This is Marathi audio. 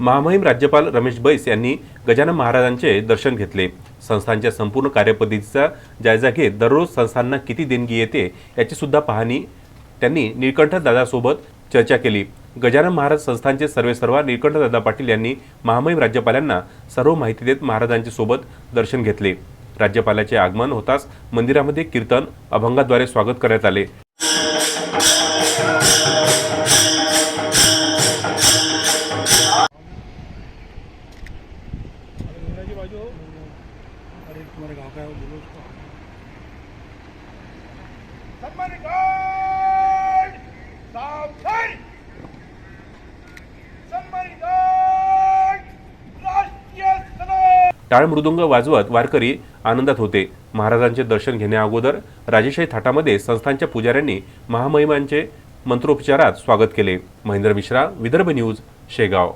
महामहिम राज्यपाल रमेश बैस यांनी गजानन महाराजांचे दर्शन घेतले. संस्थांच्या संपूर्ण कार्यपद्धतीचा जायजा घेत दररोज संस्थांना किती देणगी येते याची सुद्धा पाहणी त्यांनी निळकंठ दादासोबत चर्चा केली. गजानन महाराज संस्थांचे सर्वेसर्वा निळकंठ दादा पाटील यांनी महामहिम राज्यपालांना सर्व माहिती देत महाराजांच्या सोबत दर्शन घेतले. राज्यपालाचे आगमन होताच मंदिरामध्ये कीर्तन अभंगाद्वारे स्वागत करण्यात आले. की बाजू अरे तुम्हारे गाँव का है वो बोलो उसको सावधान! राष्ट्रीय टाळ मृदुंग वाजवत वारकरी आनंदात होते. महाराजांचे दर्शन घेण्या अगोदर राजेशाही थाटामध्ये संस्थांच्या पुजाऱ्यांनी महामहिमांचे मंत्रोपचारात स्वागत केले. महेंद्र मिश्रा विदर्भ न्यूज शेगाव.